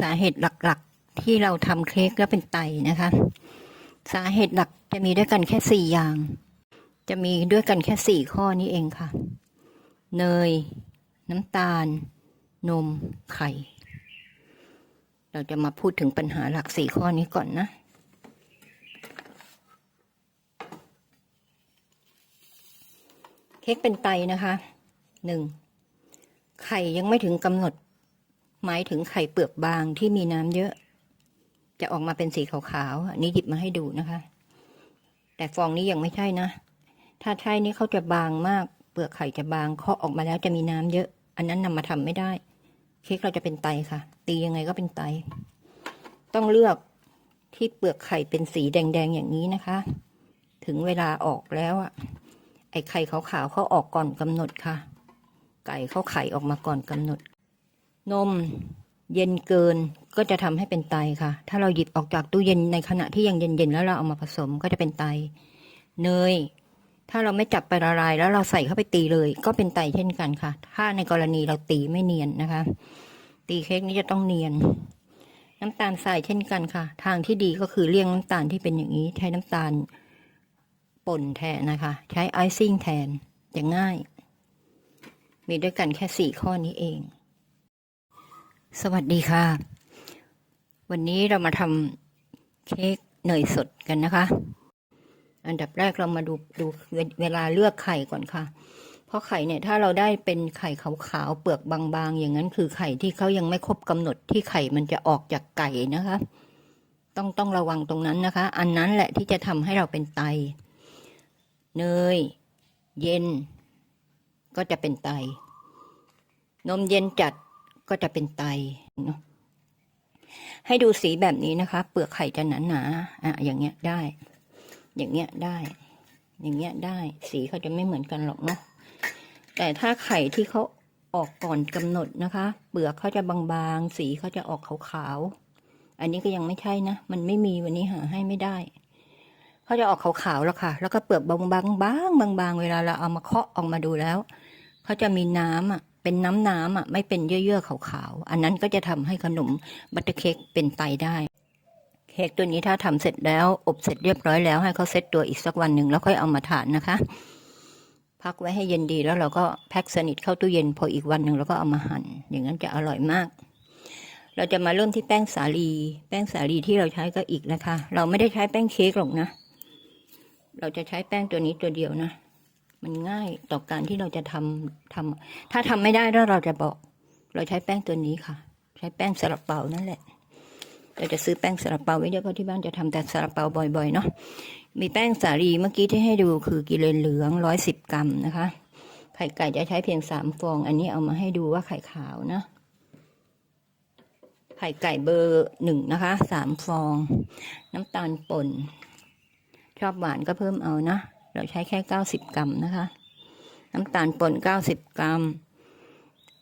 สาเหตุหลักๆ ที่เราทำเค้กแล้วเป็นไตนะคะ สาเหตุหลักจะมีด้วยกันแค่สี่อย่าง จะมีด้วยกันแค่สี่ข้อนี้เองค่ะ เนย น้ำตาล นม ไข่ เราจะมาพูดถึงปัญหาหลักสี่ข้อนี้ก่อนนะเค้กเป็นไตนะคะหนึ่งไข่ยังไม่ถึงกำหนด หมายถึงไข่เปลือกบางที่มีน้ำเยอะ จะออกมาเป็นสีขาวๆอันนี้หยิบมาให้ดูนะคะ แต่ฟองนี้ยังไม่ใช่นะ ถ้าใช่นี่เขาจะบางมาก เปลือกไข่จะบางเคาะออกมาแล้วจะมีน้ำเยอะ อันนั้นนำมาทำไม่ได้ เค้กเราจะเป็นไตค่ะ ตียังไงก็เป็นไต ต้องเลือกที่เปลือกไข่เป็นสีแดงๆอย่างนี้นะคะ ถึงเวลาออกแล้วอะไอไข่ขาวๆเขาออกก่อนกำหนดค่ะ ไก่เขาไข่ออกมาก่อนกำหนด นมเย็นเกินก็จะทำให้เป็นไตค่ะ ถ้าเราหยิบออกจากตู้เย็นในขณะที่ยังเย็นๆแล้วเราเอามาผสมก็จะเป็นไต เนย ถ้าเราไม่จับไปละลาย แล้วเราใส่เข้าไปตีเลย ก็เป็นไตเช่นกันค่ะ ถ้าในกรณีเราตีไม่เนียนนะคะ ตีเค้กนี้จะต้องเนียน น้ำตาลทรายเช่นกันค่ะ ทางที่ดีก็คือเลี่ยงน้ำตาลที่เป็นอย่างนี้ ใช้น้ำตาลป่นแทนนะคะ ใช้ไอซิ่งแทนจะง่าย มีด้วยกันแค่สี่ข้อนี้เอง สวัสดีค่ะ วันนี้เรามาทำเค้กเนยสดกันนะคะ อันดับแรกเรามาดูดูเวลาเลือกไข่ก่อนค่ะ เพราะไข่เนี่ยถ้าเราได้เป็นไข่ขาวๆเปลือกบางๆ อย่างนั้นคือไข่ที่เขายังไม่ครบกำหนดที่ไข่มันจะออกจากไก่นะคะ ต้องต้องระวังตรงนั้นนะคะ อันนั้นแหละที่จะทำให้เราเป็นไต เนย เย็น ก็จะเป็นไต นมเย็นจัด ก็จะเป็นไตเนาะให้ดูสีแบบนี้นะคะ เปลือกไข่จะหนาหนาๆอะอย่างเงี้ยได้ อย่างเงี้ยได้ อย่างเงี้ยได้ สีเขาจะไม่เหมือนกันหรอกเนาะแต่ถ้าไข่ที่เขาออกก่อนกำหนดนะคะ เปลือกเขาจะบางๆ สีเขาจะออกขาวๆ อันนี้ก็ยังไม่ใช่นะ มันไม่มีวันนี้หาให้ไม่ได้ เขาจะออกขาวๆแล้วค่ะ แล้วก็เปลือกบางๆบางๆบางๆเวลาเราเอามาเคาะออกมาดูแล้ว เขาจะมีน้ำอะ เป็นน้ำน้ำอะไม่เป็นเยื่อๆขาวๆ อันนั้นก็จะทำให้ขนมบัตเตอร์เค้กเป็นไตได้ เค้กตัวนี้ถ้าทำเสร็จแล้วอบเสร็จเรียบร้อยแล้วให้เขาเซตตัวอีกสักวันหนึ่งแล้วค่อยเอามาทานนะคะ พักไว้ให้เย็นดีแล้วเราก็แพ็คสนิทเข้าตู้เย็นพออีกวันหนึ่งเราก็เอามาหั่นอย่างนั้นจะอร่อยมากเราจะมาเริ่มที่แป้งสาลี แป้งสาลีที่เราใช้ก็อีกนะคะ เราไม่ได้ใช้แป้งเค้กหรอกนะ เราจะใช้แป้งตัวนี้ตัวเดียวนะ มันง่ายต่อการที่เราจะทำทำถ้าทำไม่ได้แล้วเราจะบอก เราใช้แป้งตัวนี้ค่ะ ใช้แป้งสลับเปานั่นแหละเราจะซื้อแป้งสลับเปาไว้เยอะเพราะที่บ้านจะทำแต่สลับเปาบ่อยๆเนาะมีแป้งสาลีเมื่อกี้ที่ให้ดูคือกิโลเหลืองร้อยสิบกรัมนะคะไข่ไก่จะใช้เพียงสามฟอง อันนี้เอามาให้ดูว่าไข่ขาวนะ ไข่ไก่เบอร์หนึ่งนะคะสามฟอง น้ำตาลป่น ชอบหวานก็เพิ่มเอานะ เราใช้แค่เก้าสิบกรัมนะคะ น้ำตาลป่นเก้าสิบกรัม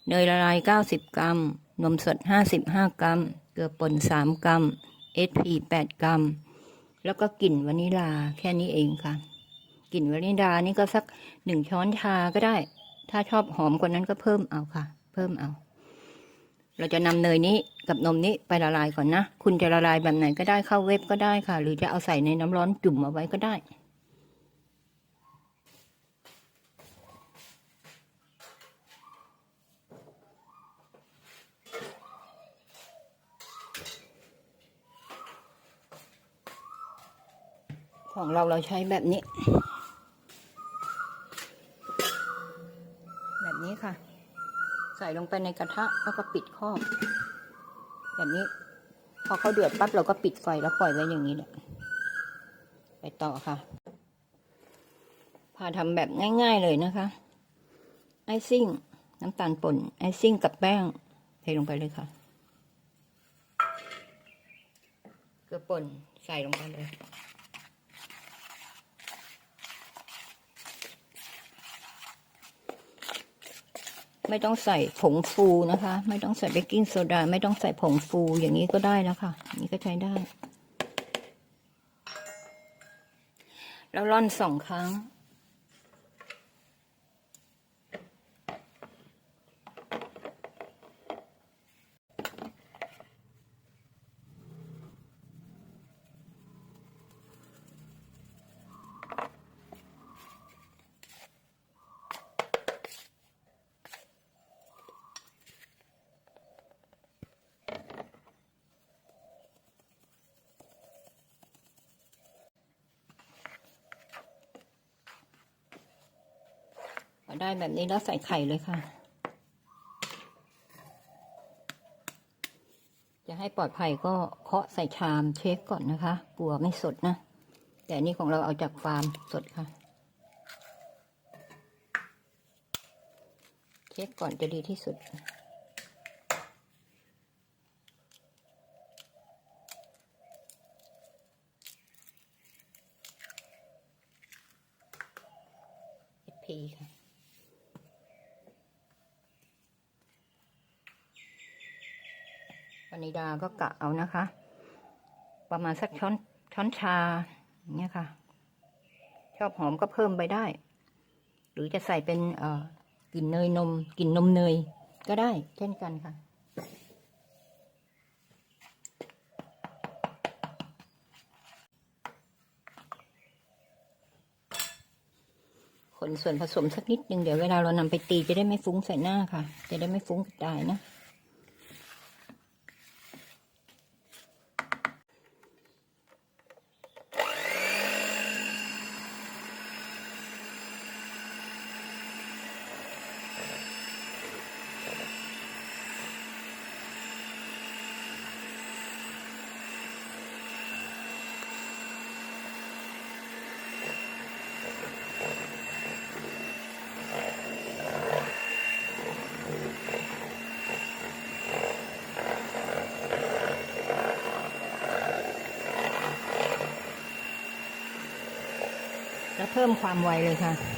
เนยละลายเก้าสิบกรัม นมสดห้าสิบห้ากรัม เกลือป่นสามกรัมเอสพีแปดกรัม แล้วก็กลิ่นวานิลาแค่นี้เองค่ะ กลิ่นวานิลานี่ก็สักหนึ่งช้อนชาก็ได้ ถ้าชอบหอมกว่านั้นก็เพิ่มเอาค่ะ เพิ่มเอา เราจะนำเนยนี้กับนมนี้ไปละลายก่อนนะ คุณจะละลายแบบไหนก็ได้เข้าเว็บก็ได้ค่ะ หรือจะเอาใส่ในน้ำร้อนจุ่มเอาไว้ก็ได้ ของเราเราใช้แบบนี้ แบบนี้ค่ะ ใส่ลงไปในกระทะแล้วก็ปิดครอบ แบบนี้ พอเขาเดือดปั๊บเราก็ปิดไฟแล้วปล่อยไว้อย่างนี้แหละไปต่อค่ะ พาทำแบบง่ายๆเลยนะคะ ไอซิ่ง น้ำตาลป่น ไอซิ่งกับแป้งเทลงไปเลยค่ะเกลือป่นใส่ลงไปเลย ไม่ต้องใส่ผงฟูนะคะ ไม่ต้องใส่เบกกิ้งโซดา ไม่ต้องใส่ผงฟูอย่างนี้ก็ได้แล้วค่ะ นี่ก็ใช้ได้ แล้วร่อนสองครั้ง ได้แบบนี้แล้วใส่ไข่เลยค่ะ จะให้ปลอดภัยก็เคาะใส่ชามเช็คก่อนนะคะกลัวไม่สดนะ แต่นนี่ของเราเอาจากฟาร์มสดค่ะ เช็คก่อนจะดีที่สุด SP ค่ะ ปณิดา ก็กะเอานะคะ ประมาณสักช้อนช้อนชาอย่างเงี้ยค่ะ ชอบหอมก็เพิ่มไปได้ หรือจะใส่เป็นเอ่อกลิ่นเนยนมกลิ่นนมเนยก็ได้ เช่นกันค่ะคนส่วนผสมสักนิดนึงเดี๋ยวเวลาเรานำไปตีจะได้ไม่ฟุ้งใส่หน้าค่ะ จะได้ไม่ฟุ้งกระจายนะ เพิ่มความไวเลยค่ะ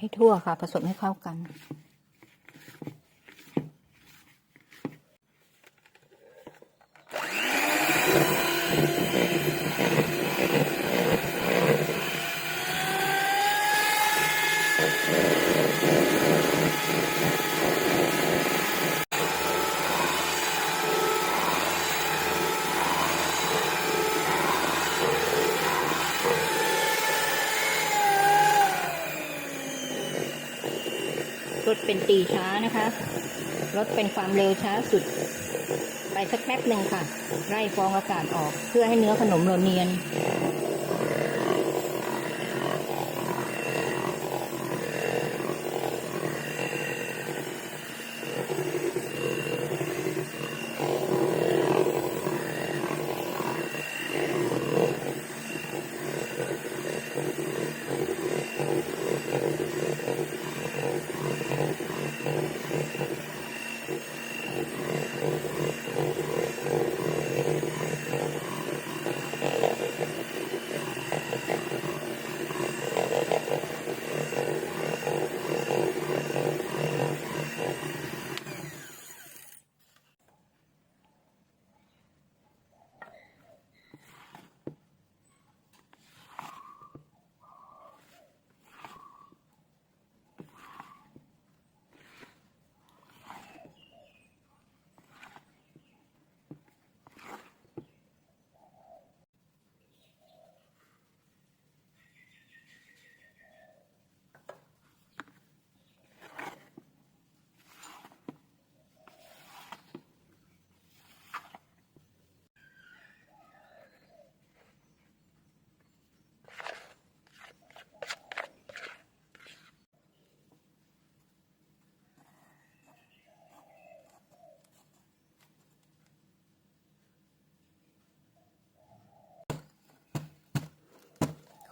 ให้ทั่วค่ะ ผสมให้เข้ากัน ถเป็นตีช้านะคะ รถเป็นความเร็วช้าสุด ไปสักแป๊บหนึ่งค่ะ ไล่ฟองอากาศออกเพื่อให้เนื้อขนมเราเนียน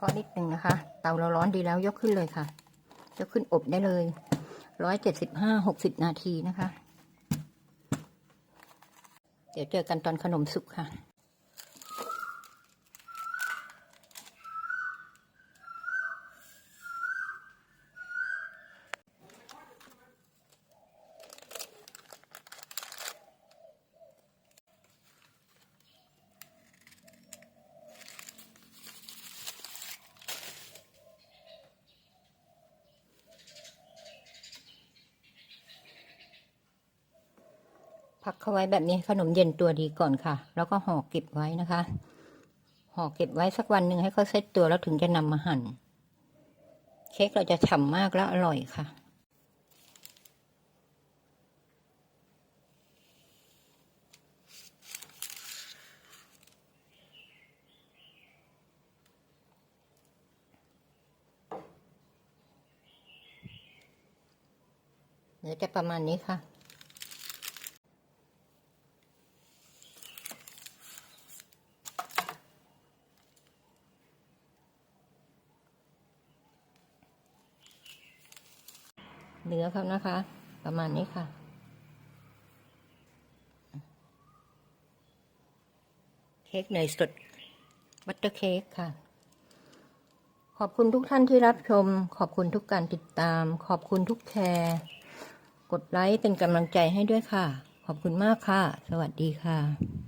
อนิดหนึ่งนะคะ เตาเราร้อนดีแล้วยกขึ้นเลยค่ะ ยกขึ้นอบได้เลยร้อยเจ็ดสิบห้าหกสิบนาทีนะคะ เดี๋ยวเจอกันตอนขนมสุกค่ะ พักเขาไว้แบบนี้ขนมเย็นตัวดีก่อนค่ะ แล้วก็ห่อเก็บไว้นะคะ ห่อเก็บไว้สักวันหนึ่งให้เขาเซ็ตตัวแล้วถึงจะนำมาหั่น เค้กเราจะฉ่ำมากและอร่อยค่ะเดี๋ยวจะประมาณนี้ค่ะ เนื้อเขานะคะ ประมาณนี้ค่ะ เค้กเนยสดบัตเตอร์เค้กค่ะ ขอบคุณทุกท่านที่รับชม ขอบคุณทุกการติดตาม ขอบคุณทุกแชร์กดไลค์เป็นกำลังใจให้ด้วยค่ะ ขอบคุณมากค่ะ สวัสดีค่ะ